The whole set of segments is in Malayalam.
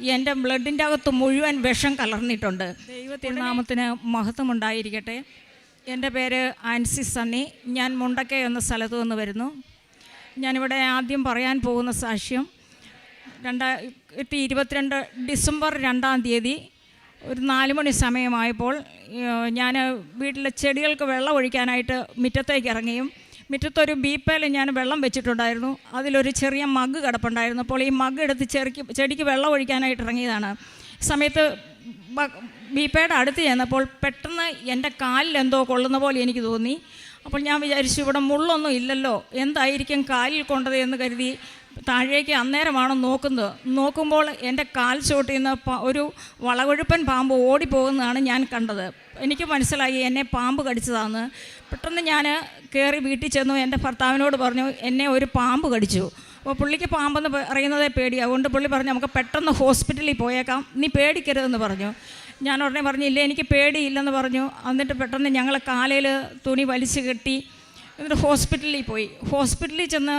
എന്റെ ബ്ലഡിന്റെ അകത്ത് മുഴുവൻ വിഷം കലർന്നിട്ടുണ്ട്. ദൈവത്തിരുനാമത്തിന് മഹത്വമുണ്ടായിരിക്കട്ടെ. എന്റെ പേര് ആൻസി സണ്ണി. ഞാൻ മുണ്ടക്കൈ എന്ന സ്ഥലത്തു നിന്ന് വരുന്നു. ഞാനിവിടെ ആദ്യം പറയാൻ പോകുന്ന സാക്ഷ്യം രണ്ടായിരത്തി ഇരുപത്തിരണ്ട് ഡിസംബർ രണ്ടാം തീയതി ഒരു നാല് മണി സമയമായപ്പോൾ ഞാൻ വീട്ടിലെ ചെടികൾക്ക് വെള്ളം ഒഴിക്കാനായിട്ട് മുറ്റത്തേക്ക് ഇറങ്ങിയും മുറ്റത്തൊരു ബീപ്പയിൽ ഞാൻ വെള്ളം വെച്ചിട്ടുണ്ടായിരുന്നു. അതിലൊരു ചെറിയ മഗ് കിടപ്പുണ്ടായിരുന്നു. അപ്പോൾ ഈ മഗ് എടുത്ത് ചെറിക്ക് ചെടിക്ക് വെള്ളം ഒഴിക്കാനായിട്ട് ഇറങ്ങിയതാണ്. സമയത്ത് ബീപ്പയുടെ അടുത്ത് ചെന്നപ്പോൾ പെട്ടെന്ന് എന്റെ കാലിൽ എന്തോ കൊള്ളുന്ന പോലെ എനിക്ക് തോന്നി. അപ്പോൾ ഞാൻ വിചാരിച്ചു ഇവിടെ മുള്ളൊന്നും ഇല്ലല്ലോ. എന്തായിരിക്കും കാലിൽ കൊണ്ടത് എന്ന് കരുതി താഴേക്ക് അന്നേരമാണ് നോക്കുന്നത്. നോക്കുമ്പോൾ എന്റെ കാൽ ചോട്ടിൽ നിന്ന് ഒരു വളകൊഴുപ്പൻ പാമ്പ് ഓടിപ്പോകുന്നതാണ് ഞാൻ കണ്ടത്. എനിക്ക് മനസ്സിലായി എന്നെ പാമ്പ് കടിച്ചതാന്ന്. പെട്ടെന്ന് ഞാൻ കയറി വീട്ടിൽ ചെന്നു എന്റെ ഭർത്താവിനോട് പറഞ്ഞു എന്നെ ഒരു പാമ്പ് കടിച്ചു. അപ്പോൾ പുള്ളിക്ക് പാമ്പെന്ന് പറയുന്നതേ പേടി. അതുകൊണ്ട് പുള്ളി പറഞ്ഞു നമുക്ക് പെട്ടെന്ന് ഹോസ്പിറ്റലിൽ പോയേക്കാം. നീ പേടിക്കരുതെന്ന് പറഞ്ഞു. ഞാൻ ഉടനെ പറഞ്ഞു ഇല്ല എനിക്ക് പേടിയില്ലെന്ന് പറഞ്ഞു. എന്നിട്ട് പെട്ടെന്ന് ഞങ്ങൾ കാലയിൽ തുണി വലിച്ചു കെട്ടി എന്നിട്ട് ഹോസ്പിറ്റലിൽ പോയി. ഹോസ്പിറ്റലിൽ ചെന്ന്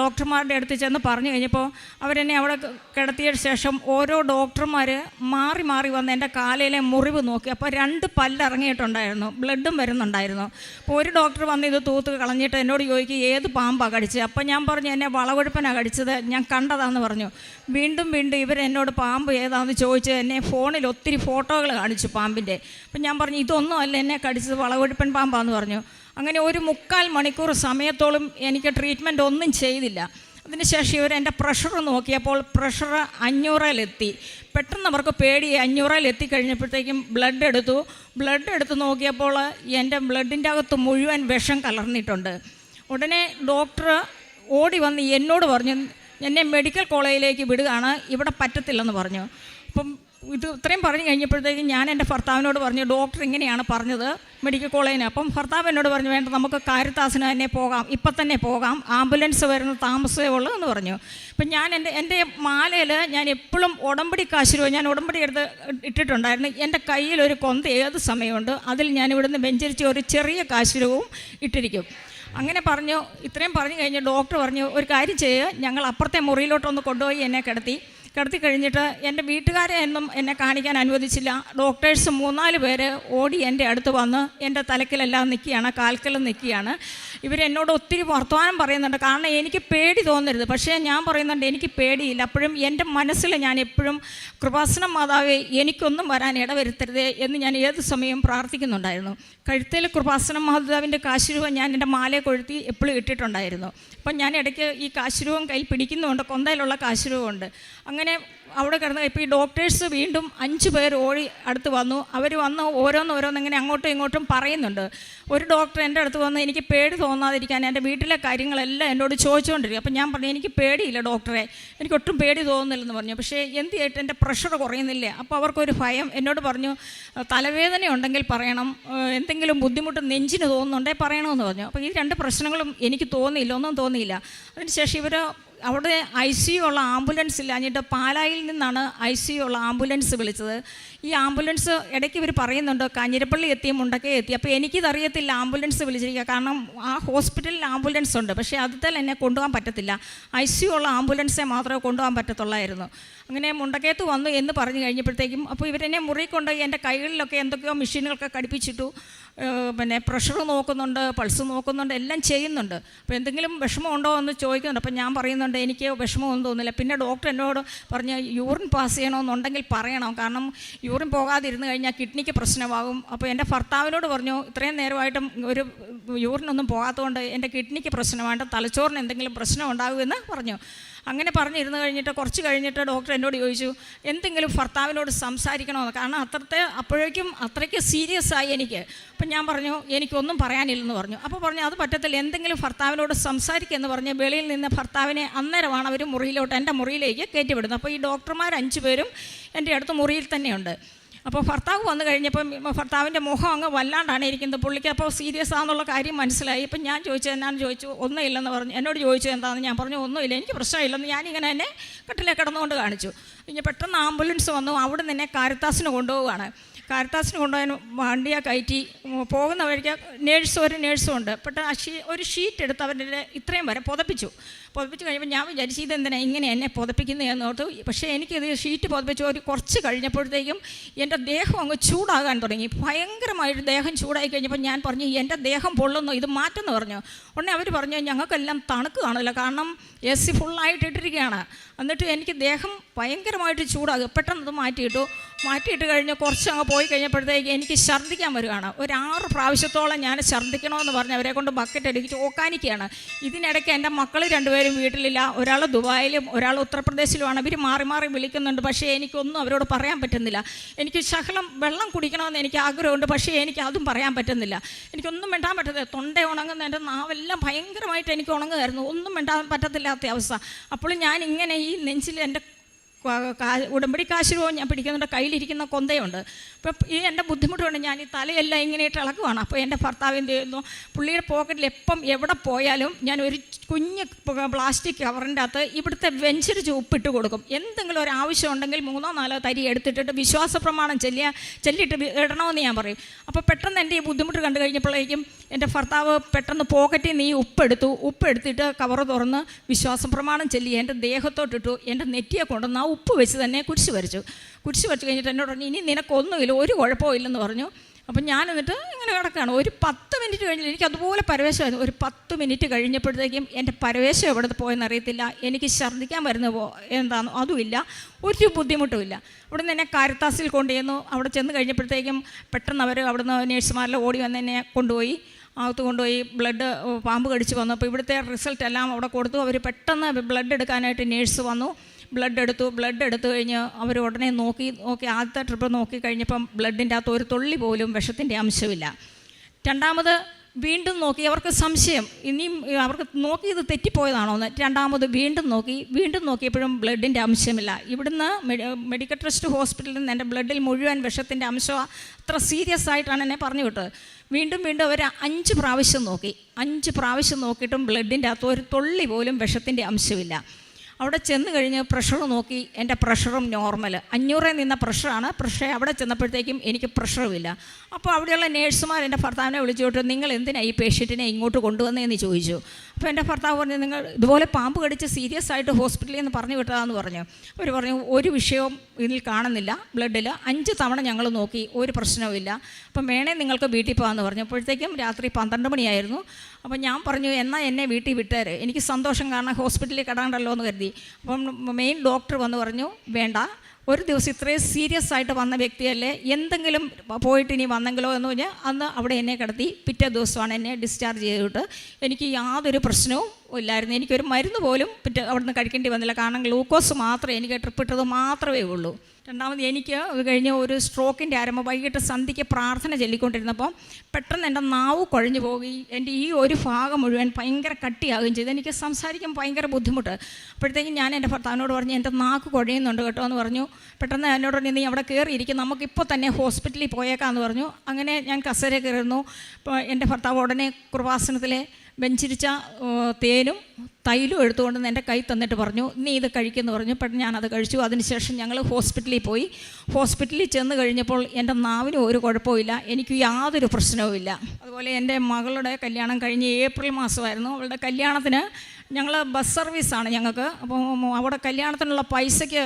ഡോക്ടർമാരുടെ അടുത്ത് ചെന്ന് പറഞ്ഞു കഴിഞ്ഞപ്പോൾ അവരെന്നെ അവിടെ കിടത്തിയ ശേഷം ഓരോ ഡോക്ടർമാർ മാറി മാറി വന്ന് എന്റെ കാലയിലെ മുറിവ് നോക്കി. അപ്പോൾ രണ്ട് പല്ലിറങ്ങിയിട്ടുണ്ടായിരുന്നു. ബ്ലഡും വരുന്നുണ്ടായിരുന്നു. അപ്പോൾ ഒരു ഡോക്ടർ വന്ന് ഇത് തൂത്ത് കളഞ്ഞിട്ട് എന്നോട് ചോദിക്കും ഏത് പാമ്പാണ് കടിച്ചത് അപ്പോൾ ഞാൻ പറഞ്ഞു എന്നെ വളകൊഴുപ്പനാണ് കടിച്ചത്. ഞാൻ കണ്ടതാന്ന് പറഞ്ഞു. വീണ്ടും വീണ്ടും ഇവർ എന്നോട് പാമ്പ് ഏതാണെന്ന് ചോദിച്ച് എന്നെ ഫോണിൽ ഒത്തിരി ഫോട്ടോകൾ കാണിച്ചു പാമ്പിന്റെ. അപ്പം ഞാൻ പറഞ്ഞു ഇതൊന്നും അല്ല എന്നെ കടിച്ചത് വളകൊഴുപ്പൻ പാമ്പാന്ന് പറഞ്ഞു. അങ്ങനെ ഒരു മുക്കാൽ മണിക്കൂർ സമയത്തോളം എനിക്ക് ട്രീറ്റ്മെന്റ് ഒന്നും ചെയ്തില്ല. അതിനുശേഷം ഇവർ എന്റെ പ്രഷർ നോക്കിയപ്പോൾ പ്രഷർ അഞ്ഞൂറിലെത്തി. പെട്ടെന്ന് അവർക്ക് പേടി അഞ്ഞൂറിൽ എത്തിക്കഴിഞ്ഞപ്പോഴത്തേക്കും ബ്ലഡ് എടുത്തു. ബ്ലഡ് എടുത്ത് നോക്കിയപ്പോൾ എന്റെ ബ്ലഡിന്റെ അകത്ത് മുഴുവൻ വിഷം കലർന്നിട്ടുണ്ട്. ഉടനെ ഡോക്ടർ ഓടി വന്ന് എന്നോട് പറഞ്ഞു എന്നെ മെഡിക്കൽ കോളേജിലേക്ക് വിടുകയാണ് ഇവിടെ പറ്റത്തില്ലെന്ന് പറഞ്ഞു. അപ്പം ഇത് ഇത്രയും പറഞ്ഞു കഴിഞ്ഞപ്പോഴത്തേക്കും ഞാൻ എന്റെ ഭർത്താവിനോട് പറഞ്ഞു ഡോക്ടർ ഇങ്ങനെയാണ് പറഞ്ഞത് മെഡിക്കൽ കോളേജിന്. അപ്പം ഭർത്താവ് എന്നോട് പറഞ്ഞു വേണ്ട നമുക്ക് കാരിത്താസിന് തന്നെ പോകാം ഇപ്പം തന്നെ പോകാം ആംബുലൻസ് വരുന്ന താമസമേ ഉള്ളൂ എന്ന് പറഞ്ഞു. അപ്പം ഞാൻ എന്റെ എന്റെ മാലയിൽ ഞാൻ എപ്പോഴും ഉടമ്പടി കാശുരൂപ ഞാൻ ഉടമ്പടി എടുത്ത് ഇട്ടിട്ടുണ്ടായിരുന്നു. എന്റെ കയ്യിൽ ഒരു കൊന്ത ഏത് സമയമുണ്ട് അതിൽ ഞാൻ ഇവിടുന്ന് വെഞ്ചരിച്ച് ഒരു ചെറിയ കാശുരവും ഇട്ടിരിക്കും. അങ്ങനെ പറഞ്ഞു ഇത്രയും പറഞ്ഞു കഴിഞ്ഞ് ഡോക്ടർ പറഞ്ഞു ഒരു കാര്യം ചെയ്യുക ഞങ്ങൾ അപ്പുറത്തെ മുറിയിലോട്ടൊന്ന് കൊണ്ടുപോയി എന്നെ കിടത്തി. കിടത്തി കഴിഞ്ഞിട്ട് എന്റെ വീട്ടുകാരെ എന്നും എന്നെ കാണിക്കാൻ അനുവദിച്ചില്ല. ഡോക്ടേഴ്സ് മൂന്നാൽ പേര് ഓടി എന്റെ അടുത്ത് വന്ന് എന്റെ തലക്കിലെല്ലാം നിൽക്കുകയാണ് കാൽക്കലും നിൽക്കുകയാണ് ഇവരെന്നോട് ഒത്തിരി വർത്തമാനം പറയുന്നുണ്ട്. കാരണം എനിക്ക് പേടി തോന്നരുത്. പക്ഷേ ഞാൻ പറയുന്നുണ്ട് എനിക്ക് പേടിയില്ല. അപ്പോഴും എന്റെ മനസ്സിൽ ഞാൻ എപ്പോഴും കൃപാസനം മാതാവേ എനിക്കൊന്നും വരാൻ ഇടവരുത്തരുതേ എന്ന് ഞാൻ ഏത് സമയവും പ്രാർത്ഥിക്കുന്നുണ്ടായിരുന്നു. കഴുത്തിൽ കൃപാസനം മാതാവിന്റെ കാശുരൂപം ഞാൻ എന്റെ മാലയെ കൊഴുത്തി എപ്പോഴും ഇട്ടിട്ടുണ്ടായിരുന്നു. അപ്പം ഞാൻ ഇടയ്ക്ക് ഈ കാശുരൂപം കയ്യിൽ പിടിക്കുന്നുണ്ട് കൊന്തയിലുള്ള കാശുരൂപമുണ്ട്. അങ്ങനെ അവിടെ കിടന്ന് ഇപ്പോൾ ഈ ഡോക്ടേഴ്സ് വീണ്ടും അഞ്ച് പേർ ഓടി അടുത്ത് വന്നു. അവർ വന്ന് ഓരോന്നോരോന്ന് ഓരോന്ന് ഇങ്ങനെ അങ്ങോട്ടും ഇങ്ങോട്ടും പറയുന്നുണ്ട്. ഒരു ഡോക്ടർ എന്റെ അടുത്ത് വന്ന് എനിക്ക് പേടി തോന്നാതിരിക്കാൻ എന്റെ വീട്ടിലെ കാര്യങ്ങളെല്ലാം എന്നോട് ചോദിച്ചുകൊണ്ടിരിക്കും അപ്പം ഞാൻ പറഞ്ഞു എനിക്ക് പേടിയില്ല ഡോക്ടറെ എനിക്ക് ഒട്ടും പേടി തോന്നുന്നില്ലെന്ന് പറഞ്ഞു. പക്ഷേ എന്ത് ചെയ്തിട്ട് എന്റെ പ്രഷർ കുറയുന്നില്ല? അപ്പോൾ അവർക്കൊരു ഭയം. എന്നോട് പറഞ്ഞു തലവേദന ഉണ്ടെങ്കിൽ പറയണം. എന്തെങ്കിലും ബുദ്ധിമുട്ട് നെഞ്ചിന് തോന്നുന്നുണ്ടെങ്കിൽ പറയണമെന്ന് പറഞ്ഞു. അപ്പോൾ ഈ രണ്ട് പ്രശ്നങ്ങളും എനിക്ക് തോന്നിയില്ല ഒന്നും തോന്നിയില്ല. അതിനുശേഷം ഇവർ അവിടെ ഐ സി ഉള്ള ആംബുലൻസ് ഇല്ലാഞ്ഞിട്ട് പാലായിൽ നിന്നാണ് ഐ സി ഉള്ള ആംബുലൻസ് വിളിച്ചത്. ഈ ആംബുലൻസ് ഇടയ്ക്ക് ഇവർ പറയുന്നുണ്ട് കാഞ്ഞിരപ്പള്ളി എത്തി മുണ്ടക്കേ എത്തി. അപ്പോൾ എനിക്കിതറിയത്തില്ല ആംബുലൻസ് വിളിച്ചിരിക്കുക. കാരണം ആ ഹോസ്പിറ്റലിൽ ആംബുലൻസ് ഉണ്ട്. പക്ഷേ അതിൽ എന്നെ കൊണ്ടുപോകാൻ പറ്റത്തില്ല. ഐ സി ഉള്ള ആംബുലൻസെ മാത്രമേ കൊണ്ടുപോകാൻ പറ്റത്തുള്ളായിരുന്നു. അങ്ങനെ മുണ്ടക്കയത്ത് വന്നു എന്ന് പറഞ്ഞു കഴിഞ്ഞപ്പോഴത്തേക്കും അപ്പോൾ ഇവരെന്നെ മുറി കൊണ്ടുപോയി എന്റെ കൈകളിലൊക്കെ എന്തൊക്കെയോ മെഷീനുകളൊക്കെ ഘടിപ്പിച്ചിട്ടു. പിന്നെ പ്രഷർ നോക്കുന്നുണ്ട് പൾസ് നോക്കുന്നുണ്ട് എല്ലാം ചെയ്യുന്നുണ്ട്. അപ്പോൾ എന്തെങ്കിലും വിഷമമുണ്ടോ എന്ന് ചോദിക്കുന്നുണ്ട്. അപ്പോൾ ഞാൻ പറയുന്നുണ്ട് എനിക്ക് വിഷമമൊന്നും തോന്നുന്നില്ല. പിന്നെ ഡോക്ടർ എന്നോട് പറഞ്ഞ് യൂറിൻ പാസ് ചെയ്യണമെന്നുണ്ടെങ്കിൽ പറയണം. കാരണം യൂറിൻ പോകാതിരുന്ന് കഴിഞ്ഞാൽ കിഡ്നിക്ക് പ്രശ്നമാകും. അപ്പോൾ എന്റെ ഭർത്താവിനോട് പറഞ്ഞു ഇത്രയും നേരമായിട്ടും ഒരു യൂറിനൊന്നും പോകാത്തതുകൊണ്ട് എന്റെ കിഡ്നിക്ക് പ്രശ്നമായിട്ട് തലച്ചോറിന് എന്തെങ്കിലും പ്രശ്നം ഉണ്ടാകുമെന്ന് പറഞ്ഞു. അങ്ങനെ പറഞ്ഞിരുന്നു കഴിഞ്ഞിട്ട് കുറച്ച് കഴിഞ്ഞിട്ട് ഡോക്ടർ എന്നോട് ചോദിച്ചു എന്തെങ്കിലും ഭർത്താവിനോട് സംസാരിക്കണമെന്ന് കാരണം അത്രത്തെ അപ്പോഴേക്കും അത്രയ്ക്ക് സീരിയസ് ആയി എനിക്ക്. അപ്പം ഞാൻ പറഞ്ഞു എനിക്കൊന്നും പറയാനില്ലെന്ന് പറഞ്ഞു. അപ്പോൾ പറഞ്ഞു അത് പറ്റത്തില്ല എന്തെങ്കിലും ഭർത്താവിനോട് സംസാരിക്കുമെന്ന് പറഞ്ഞ് വെളിയിൽ നിന്ന് ഭർത്താവിനെ അന്നേരമാണ് അവർ മുറിയിലോട്ട് എന്റെ മുറിയിലേക്ക് കയറ്റിവിടുന്നത്. അപ്പോൾ ഈ ഡോക്ടർമാർ അഞ്ച് പേരും എന്റെ അടുത്ത് മുറിയിൽ തന്നെയുണ്ട്. അപ്പോൾ ഭർത്താവ് വന്നു കഴിഞ്ഞപ്പം ഭർത്താവിന്റെ മുഖം അങ്ങ് വല്ലാണ്ടാണ് ഇരിക്കുന്നത്. പുള്ളിക്ക് അപ്പോൾ സീരിയസ് ആണെന്നുള്ള കാര്യം മനസ്സിലായി. ഇപ്പം ഞാൻ ചോദിച്ചു എന്നാന്ന് ചോദിച്ചു. ഒന്നുമില്ലെന്ന് പറഞ്ഞു. എന്നോട് ചോദിച്ചു എന്താണെന്ന് ഞാൻ പറഞ്ഞു ഒന്നുമില്ല എനിക്ക് പ്രശ്നമില്ലെന്ന്. ഞാനിങ്ങനെ തന്നെ കട്ടിലേ കിടന്നുകൊണ്ട് കാണിച്ചു. പിന്നെ പെട്ടെന്ന് ആംബുലൻസ് വന്നു. അവിടെ നിന്നെ കാരിത്താസിന് കൊണ്ടുപോവുകയാണ്. കാരത്താസിന് കൊണ്ടുപോകാൻ വണ്ടിയെ കയറ്റി. പോകുന്ന വഴിക്ക് നേഴ്സും ഒരു നേഴ്സും ഉണ്ട്. പെട്ടെന്ന് ഒരു ഷീറ്റ് എടുത്ത് അവരുടെ ഇത്രയും വരെ പുതപ്പിച്ചു. പുതപ്പിച്ച് കഴിയുമ്പോൾ ഞാൻ വിചാരിച്ചു ഇതെന്തിനാ ഇങ്ങനെ എന്നെ പുതപ്പിക്കുന്നതെന്ന് ഓർത്തു. പക്ഷേ എനിക്കിത് ഷീറ്റ് പുതപ്പിച്ച് ഒരു കുറച്ച് കഴിഞ്ഞപ്പോഴത്തേക്കും എന്റെ ദേഹം അങ്ങ് ചൂടാകാൻ തുടങ്ങി. ഭയങ്കരമായിട്ട് ദേഹം ചൂടായി കഴിഞ്ഞപ്പോൾ ഞാൻ പറഞ്ഞു എന്റെ ദേഹം പൊള്ളുന്നു ഇത് മാറ്റെന്ന് പറഞ്ഞു. ഉടനെ അവർ പറഞ്ഞു ഞങ്ങൾക്കെല്ലാം തണുക്ക് കാണില്ല കാരണം എ സി ഫുള്ളായിട്ട് ഇട്ടിരിക്കുകയാണ്. എന്നിട്ട് എനിക്ക് ദേഹം ഭയങ്കരമായിട്ട് ചൂടാകും. പെട്ടെന്ന് അത് മാറ്റിയിട്ടു. മാറ്റിയിട്ട് കഴിഞ്ഞ് കുറച്ച് അങ്ങ് പോയി കഴിഞ്ഞപ്പോഴത്തേക്ക് എനിക്ക് ഛർദ്ദിക്കാൻ വരികയാണ് ഒരു ആറ് പ്രാവശ്യത്തോളം ഞാൻ ഛർദ്ദിക്കണമെന്ന് പറഞ്ഞ് അവരെ കൊണ്ട് ബക്കറ്റ് എടുക്കിച്ച് ഓക്കാനിക്കുകയാണ്. ഇതിനിടയ്ക്ക് എന്റെ മക്കൾ രണ്ടുപേരും വീട്ടിലില്ല. ഒരാൾ ദുബായിലും ഒരാൾ ഉത്തർപ്രദേശിലുമാണ്. ഇവർ മാറി മാറി വിളിക്കുന്നുണ്ട്. പക്ഷേ എനിക്കൊന്നും അവരോട് പറയാൻ പറ്റുന്നില്ല. എനിക്ക് ശകലം വെള്ളം കുടിക്കണമെന്ന് എനിക്ക് ആഗ്രഹമുണ്ട്. പക്ഷേ എനിക്ക് അതും പറയാൻ പറ്റുന്നില്ല. എനിക്കൊന്നും മിണ്ടാൻ പറ്റത്തില്ല. തൊണ്ട ഉണങ്ങുന്ന എന്റെ നാവെല്ലാം ഭയങ്കരമായിട്ട് എനിക്ക് ഉണങ്ങുമായിരുന്നു. ഒന്നും മിണ്ടാൻ പറ്റത്തില്ലാത്ത അവസ്ഥ. അപ്പോൾ ഞാൻ ഇങ്ങനെ ഈ നെഞ്ചിൽ എന്റെ ഉടമ്പടി കാശുരവും ഞാൻ പിടിക്കുന്നുണ്ട്. കയ്യിലിരിക്കുന്ന കൊന്തയുണ്ട്. അപ്പം ഈ എന്റെ ബുദ്ധിമുട്ടുണ്ട്. ഞാൻ ഈ തലയെല്ലാം ഇങ്ങനെ ഇട്ട് ഇളക്കുവാണ്. അപ്പോൾ എന്റെ ഭർത്താവ് എന്ത് ചെയ്യുന്നു? പുള്ളിയുടെ പോക്കറ്റിൽ എപ്പം എവിടെ പോയാലും ഞാൻ ഒരു കുഞ്ഞ് പ്ലാസ്റ്റിക് കവറിന്റെ അകത്ത് ഇവിടുത്തെ വെഞ്ചരിച്ച് ഉപ്പിട്ട് കൊടുക്കും. എന്തെങ്കിലും ഒരു ആവശ്യം ഉണ്ടെങ്കിൽ മൂന്നോ നാലോ തരി എടുത്തിട്ടിട്ട് വിശ്വാസ പ്രമാണം ചെല്ലിയ ചെല്ലിയിട്ട് ഇടണമെന്ന് ഞാൻ പറയും. അപ്പോൾ പെട്ടെന്ന് എന്റെ ഈ ബുദ്ധിമുട്ട് കണ്ടു കഴിഞ്ഞപ്പോഴേക്കും എന്റെ ഭർത്താവ് പെട്ടെന്ന് പോക്കറ്റിൽ ഈ ഉപ്പെടുത്തു. ഉപ്പെടുത്തിട്ട് കവർ തുറന്ന് വിശ്വാസ പ്രമാണം ചെല്ലി. എന്റെ ദേഹത്തോട്ടിട്ടു എന്റെ നെറ്റിയെ കൊണ്ടുവന്ന് ആ ഉപ്പ് വെച്ച് തന്നെ കുരിശ് വരച്ചു. കുരിശ് വരച്ച് കഴിഞ്ഞിട്ട് എന്നോട് പറഞ്ഞു ഇനി നിനക്കൊന്നുമില്ല ഒരു കുഴപ്പമില്ലെന്ന് പറഞ്ഞു. അപ്പം ഞാൻ എന്നിട്ട് ഇങ്ങനെ കിടക്കുകയാണ്. ഒരു പത്ത് മിനിറ്റ് കഴിഞ്ഞ് എനിക്ക് അതുപോലെ പരവേശമായിരുന്നു. ഒരു പത്ത് മിനിറ്റ് കഴിഞ്ഞപ്പോഴത്തേക്കും എന്റെ പരവേശം എവിടെ പോയെന്ന് അറിയത്തില്ല. എനിക്ക് ഛർദ്ദിക്കാൻ വരുന്ന പോ എന്താണോ അതുമില്ല. ഒരു ബുദ്ധിമുട്ടുമില്ല അവിടെ നിന്ന് എന്നെ കാരിത്താസിൽ കൊണ്ടുചെന്നു. അവിടെ ചെന്ന് കഴിഞ്ഞപ്പോഴത്തേക്കും പെട്ടെന്ന് അവർ അവിടുന്ന് നേഴ്സുമാരെല്ലാം ഓടി വന്ന് എന്നെ കൊണ്ടുപോയി. അകത്ത് കൊണ്ടുപോയി ബ്ലഡ് പാമ്പ് കടിച്ച് വന്നു. അപ്പോൾ ഇവിടുത്തെ റിസൾട്ട് എല്ലാം അവിടെ കൊടുത്തു. അവർ പെട്ടെന്ന് ബ്ലഡ് എടുക്കാനായിട്ട് നേഴ്സ് വന്നു. ബ്ലഡ് എടുത്തു ബ്ലഡ് എടുത്തു കഴിഞ്ഞ് അവർ ഉടനെ നോക്കി നോക്കി ആദ്യത്തെ ട്രിപ്പ് നോക്കി കഴിഞ്ഞപ്പം ബ്ലഡിന്റെ അകത്ത് ഒരു തുള്ളി പോലും വിഷത്തിന്റെ അംശമില്ല. രണ്ടാമത് വീണ്ടും നോക്കി അവർക്ക് സംശയം ഇനിയും അവർക്ക് നോക്കി ഇത് തെറ്റിപ്പോയതാണോ എന്ന്. രണ്ടാമത് വീണ്ടും നോക്കി വീണ്ടും നോക്കിയപ്പോഴും ബ്ലഡിന്റെ അംശമില്ല. ഇവിടുന്ന് മെഡി- മെഡിക്കൽ ട്രസ്റ്റ് ഹോസ്പിറ്റലിൽ നിന്ന് എന്റെ ബ്ലഡിൽ മുഴുവൻ വിഷത്തിന്റെ അംശം അത്ര സീരിയസ് ആയിട്ടാണ് എന്നെ പറഞ്ഞു വിട്ടത്. വീണ്ടും വീണ്ടും അവർ അഞ്ച് പ്രാവശ്യം നോക്കി. അഞ്ച് പ്രാവശ്യം നോക്കിയിട്ടും ബ്ലഡിന്റെ അകത്ത് ഒരു തുള്ളി പോലും വിഷത്തിന്റെ അംശമില്ല. അവിടെ ചെന്ന് കഴിഞ്ഞ് പ്രഷർ നോക്കി. എന്റെ പ്രഷറും നോർമൽ അഞ്ഞൂറിൽ നിന്ന പ്രഷറാണ് പക്ഷേ അവിടെ ചെന്നപ്പോഴത്തേക്കും എനിക്ക് പ്രഷറുമില്ല അപ്പോൾ അവിടെയുള്ള നേഴ്സുമാർ എന്റെ ഭർത്താവിനെ വിളിച്ചോട്ട് നിങ്ങൾ എന്തിനാണ് ഈ പേഷ്യന്റിനെ ഇങ്ങോട്ട് കൊണ്ടുവന്നതെന്ന് ചോദിച്ചു. അപ്പോൾ എന്റെ ഭർത്താവ് പറഞ്ഞു നിങ്ങൾ ഇതുപോലെ പാമ്പ് കടിച്ച് സീരിയസ് ആയിട്ട് ഹോസ്പിറ്റലിൽ നിന്ന് പറഞ്ഞു വിട്ടതാന്ന് പറഞ്ഞു. അവർ പറഞ്ഞു ഒരു വിഷയവും ഇതിൽ കാണുന്നില്ല ബ്ലഡിൽ അഞ്ച് തവണ ഞങ്ങൾ നോക്കി ഒരു പ്രശ്നവുമില്ല അപ്പം വേണേ നിങ്ങൾക്ക് വീട്ടിൽ പോകാമെന്ന് പറഞ്ഞു. അപ്പോഴത്തേക്കും രാത്രി പന്ത്രണ്ട് മണിയായിരുന്നു. അപ്പം ഞാൻ പറഞ്ഞു എന്നാൽ എന്നെ വീട്ടിൽ വിട്ടേര്. എനിക്ക് സന്തോഷം കാരണം ഹോസ്പിറ്റലിൽ കിടാണ്ടല്ലോ എന്ന് കരുതി. അപ്പം മെയിൻ ഡോക്ടർ വന്ന് പറഞ്ഞു വേണ്ട ഒരു ദിവസം ഇത്രയും സീരിയസ് ആയിട്ട് വന്ന വ്യക്തിയല്ലേ? എന്തെങ്കിലും പോയിട്ട് ഇനി വന്നെങ്കിലോ എന്ന് പറഞ്ഞാൽ അന്ന് അവിടെ എന്നെ കിടത്തി പിറ്റേ ദിവസമാണ് എന്നെ ഡിസ്ചാർജ് ചെയ്തിട്ട്. എനിക്ക് യാതൊരു പ്രശ്നവും ഇല്ലായിരുന്നു. എനിക്കൊരു മരുന്ന് പോലും പിറ്റേ അവിടെ നിന്ന് കഴിക്കേണ്ടി വന്നില്ല. കാരണം ഗ്ലൂക്കോസ് മാത്രമേ എനിക്ക് ട്രിപ്പ് ഇട്ടത് മാത്രമേ ഉള്ളൂ. രണ്ടാമത് എനിക്ക് കഴിഞ്ഞ് ഒരു സ്ട്രോക്കിന്റെ ആരംഭം വൈകിട്ട് സന്ധ്യയ്ക്ക് പ്രാർത്ഥന ചൊല്ലിക്കൊണ്ടിരുന്നപ്പോൾ പെട്ടെന്ന് എന്റെ നാവ് കുഴഞ്ഞു പോയി എന്റെ ഈ ഒരു ഭാഗം മുഴുവൻ ഭയങ്കര കട്ടിയാകുകയും ചെയ്തു. എനിക്ക് സംസാരിക്കാൻ ഭയങ്കര ബുദ്ധിമുട്ട്. അപ്പോഴത്തേക്കും ഞാൻ എന്റെ ഭർത്താവിനോട് പറഞ്ഞു എന്റെ നാക്ക് കുഴയുന്നുണ്ട് കേട്ടോ എന്ന് പറഞ്ഞു. പെട്ടെന്ന് എന്നോട് പറഞ്ഞു നീ അവിടെ കയറിയിരിക്കും നമുക്കിപ്പോൾ തന്നെ ഹോസ്പിറ്റലിൽ പോയേക്കാമെന്ന് പറഞ്ഞു. അങ്ങനെ ഞാൻ കസേര കയറുന്നു എന്റെ ഭർത്താവ് ഉടനെ കൃപാസനത്തിലെ വെഞ്ചിരിച്ച തേനും തൈലും എടുത്തുകൊണ്ട് എന്റെ കൈ തന്നിട്ട് പറഞ്ഞു നീ ഇത് കഴിക്കുമെന്ന് പറഞ്ഞു. പെട്ടെന്ന് ഞാനത് കഴിച്ചു. അതിനുശേഷം ഞങ്ങൾ ഹോസ്പിറ്റലിൽ പോയി. ഹോസ്പിറ്റലിൽ ചെന്ന് കഴിഞ്ഞപ്പോൾ എന്റെ നാവിനും ഒരു കുഴപ്പമില്ല എനിക്ക് യാതൊരു പ്രശ്നവുമില്ല അതുപോലെ എന്റെ മകളുടെ കല്യാണം കഴിഞ്ഞ് ഏപ്രിൽ മാസമായിരുന്നു. അവളുടെ കല്യാണത്തിന് ഞങ്ങൾ ബസ് സർവീസാണ് ഞങ്ങൾക്ക്. അപ്പോൾ അവിടെ കല്യാണത്തിനുള്ള പൈസയ്ക്ക്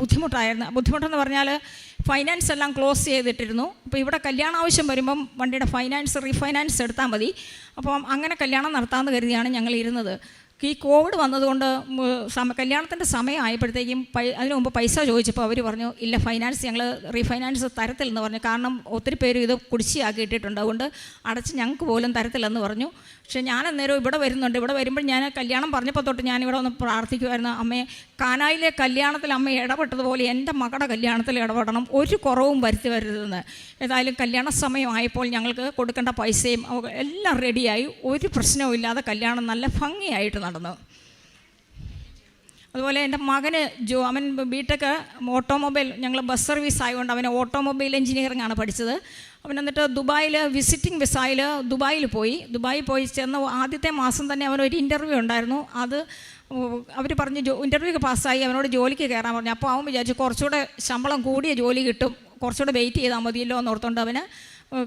ബുദ്ധിമുട്ടായിരുന്നു. ബുദ്ധിമുട്ടെന്ന് പറഞ്ഞാൽ ഫൈനാൻസ് എല്ലാം ക്ലോസ് ചെയ്തിട്ടിരുന്നു. അപ്പോൾ ഇവിടെ കല്യാണ ആവശ്യം വരുമ്പം വണ്ടിയുടെ ഫൈനാൻസ് റീഫൈനാൻസ് എടുത്താൽ മതി. അപ്പം അങ്ങനെ കല്യാണം നടത്താമെന്ന് കരുതിയാണ് ഞങ്ങൾ ഇരുന്നത്. ഈ കോവിഡ് വന്നതുകൊണ്ട് സമ കല്യാണത്തിന്റെ സമയമായപ്പോഴത്തേക്കും പൈ അതിനു മുമ്പ് പൈസ ചോദിച്ചപ്പോൾ അവർ പറഞ്ഞു ഇല്ല ഫൈനാൻസ് ഞങ്ങൾ റീഫൈനാൻസ് തരത്തില്ലെന്ന് പറഞ്ഞു. കാരണം ഒത്തിരി പേര് ഇത് കുടിശ്ശിയാക്കി ഇട്ടിട്ടുണ്ട്. അതുകൊണ്ട് അടച്ച് ഞങ്ങൾക്ക് പോലും തരത്തില്ലെന്ന് പറഞ്ഞു. പക്ഷേ ഞാൻ അന്നേരം ഇവിടെ വരുന്നുണ്ട്. ഇവിടെ വരുമ്പോൾ ഞാൻ കല്യാണം പറഞ്ഞപ്പോൾ തൊട്ട് ഞാൻ ഇവിടെ ഒന്ന് പ്രാർത്ഥിക്കുമായിരുന്നു അമ്മയെ കാനായിലെ കല്യാണത്തിൽ അമ്മ ഇടപെട്ടതുപോലെ എന്റെ മകളുടെ കല്യാണത്തിൽ ഇടപെടണം. ഒരു കുറവും വരുത്തി വരരുതെന്ന്. ഏതായാലും കല്യാണ സമയമായപ്പോൾ ഞങ്ങൾക്ക് കൊടുക്കേണ്ട പൈസയും എല്ലാം റെഡിയായി. ഒരു പ്രശ്നവും ഇല്ലാതെ കല്യാണം നല്ല ഭംഗിയായിട്ട് നടന്നു. അതുപോലെ എന്റെ മകന് ജോ അവൻ ബിടെക് ഓട്ടോമൊബൈൽ ഞങ്ങൾ ബസ് സർവീസ് ആയതുകൊണ്ട് അവൻ ഓട്ടോമൊബൈൽ എഞ്ചിനീയറിംഗ് ആണ് പഠിച്ചത്. അവൻ എന്നിട്ട് ദുബായിൽ വിസിറ്റിംഗ് വിസയിൽ ദുബായിൽ പോയി. ദുബായിൽ പോയി ചെന്ന ആദ്യത്തെ മാസം തന്നെ അവനൊരു ഇന്റർവ്യൂ ഉണ്ടായിരുന്നു. അത് അവർ പറഞ്ഞ് ജോ ഇന്റർവ്യൂ പാസ്സായി. അവനോട് ജോലിക്ക് കയറാൻ പറഞ്ഞു. അപ്പോൾ അവൻ വിചാരിച്ചു കുറച്ചുകൂടെ ശമ്പളം കൂടിയ ജോലി കിട്ടും. കുറച്ചുകൂടെ വെയിറ്റ് ചെയ്താൽ മതിയല്ലോ എന്ന് ഓർത്തുകൊണ്ട് അവന്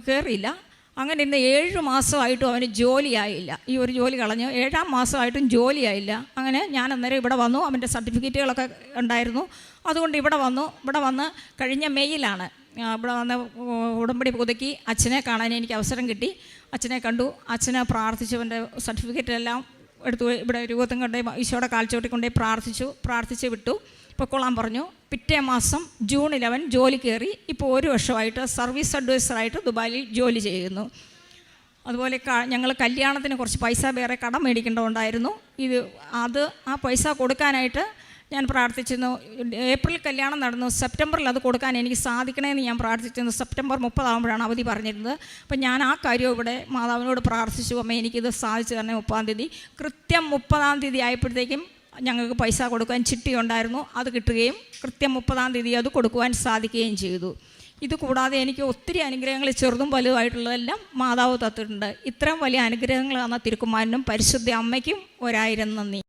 കയറിയില്ല അങ്ങനെ ഇന്ന് ഏഴ് മാസമായിട്ടും അവന് ജോലിയായില്ല. ഈ ഒരു ജോലി കളഞ്ഞു ഏഴാം മാസമായിട്ടും ജോലിയായില്ല. അങ്ങനെ ഞാൻ അന്നേരം ഇവിടെ വന്നു. അവന്റെ സർട്ടിഫിക്കറ്റുകളൊക്കെ ഉണ്ടായിരുന്നു. അതുകൊണ്ട് ഇവിടെ വന്നു. ഇവിടെ വന്ന് കഴിഞ്ഞ മെയ്യിലാണ്. ഇവിടെ വന്ന് ഉടമ്പടി പുതുക്കി അച്ഛനെ കാണാൻ എനിക്ക് അവസരം കിട്ടി. അച്ഛനെ കണ്ടു. അച്ഛനെ പ്രാർത്ഥിച്ചു അവന്റെ സർട്ടിഫിക്കറ്റെല്ലാം എടുത്തു. ഇവിടെ രൂപത്തും കൊണ്ടേ ഈശോയുടെ കാൽച്ചോട്ടി കൊണ്ടേ പ്രാർത്ഥിച്ചു. പ്രാർത്ഥിച്ച് വിട്ടു. പൊക്കോളാൻ പറഞ്ഞു. പിറ്റേ മാസം ജൂൺ ഇലവൻ ജോലി കയറി ഇപ്പോൾ ഒരു വർഷമായിട്ട് സർവീസ് അഡ്വൈസറായിട്ട് ദുബായിൽ ജോലി ചെയ്യുന്നു. അതുപോലെ ഞങ്ങൾ കല്യാണത്തിന് കുറച്ച് പൈസ വേറെ കടം മേടിക്കേണ്ടതുണ്ടായിരുന്നു. ഇത് അത് ആ പൈസ കൊടുക്കാനായിട്ട് ഞാൻ പ്രാർത്ഥിച്ചിരുന്നു. ഏപ്രിൽ കല്യാണം നടന്നു. സെപ്റ്റംബറിൽ അത് കൊടുക്കാൻ എനിക്ക് സാധിക്കണമെന്ന് ഞാൻ പ്രാർത്ഥിച്ചിരുന്നു. സെപ്റ്റംബർ മുപ്പതാകുമ്പോഴാണ് അവധി പറഞ്ഞിരുന്നത്. അപ്പം ഞാൻ ആ കാര്യം ഇവിടെ മാതാവിനോട് പ്രാർത്ഥിച്ചു. അമ്മ എനിക്കിത് സാധിച്ചു തന്നെ മുപ്പതാം തീയതി. കൃത്യം മുപ്പതാം തീയതി ആയപ്പോഴത്തേക്കും ഞങ്ങൾക്ക് പൈസ കൊടുക്കാൻ ചിട്ടി ഉണ്ടായിരുന്നു. അത് കിട്ടുകയും കൃത്യം മുപ്പതാം തീയതി അത് കൊടുക്കുവാൻ സാധിക്കുകയും ചെയ്തു. ഇത് കൂടാതെ എനിക്ക് ഒത്തിരി അനുഗ്രഹങ്ങൾ ചെറുതും വലുതായിട്ടുള്ളതെല്ലാം മാതാവ് തത്തിട്ടുണ്ട് ഇത്രയും വലിയ അനുഗ്രഹങ്ങളാണ് തിരുക്കുമാരനും പരിശുദ്ധ അമ്മയ്ക്കും ഒരായിരം നന്ദി.